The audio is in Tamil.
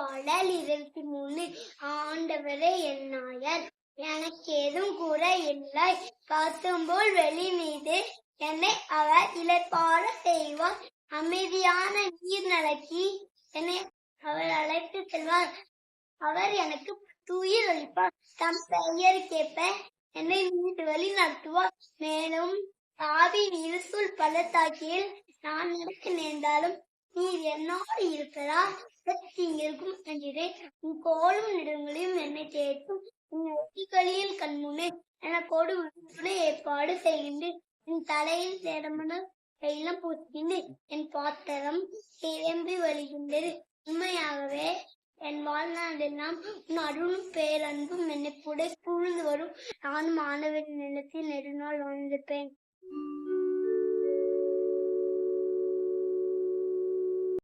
பாடல் இருபத்தி மூணு ஆண்டவரே என் நாயர் எனக்கேதும் குறை இல்லை. காத்தும் வெளி மீது என்னை அவர் இழைப்பார செய்வார். அமைதியான நீர் நடக்கி என்னை அவர் அழைத்து செல்வார். அவர் எனக்கு தூயிர் அளிப்பார். தம் பெயருக்கேற்ப என்னை வீட்டு வழி நடத்துவார். மேலும் ஆவி இருசூல் பள்ளத்தாக்கியில் நான் நடக்க நேர்ந்தாலும் நீர் என்னோடு இருப்பதால் இருக்கும் என்கிறேன் உன் கோலும் நெடுங்களையும் என்னை தேற்றும் உன் ஒட்டிகளில் கண்முனே எனக்கோடு விடுதலை ஏற்பாடு செய்கின்றேன். என் தலையில் சேரமன தைலம் பூசிக்கின்றேன் என் பாத்திரம் கிளம்பி வழிகின்றது. உண்மையாகவே என் வாழ்நாளெல்லாம் உன் அருளும் பேரன்பும் என்னை புடை புழுந்து வரும். நானும் ஆனவரின் நிலத்தில் நெடுநாள் வாழ்ந்திருப்பேன்.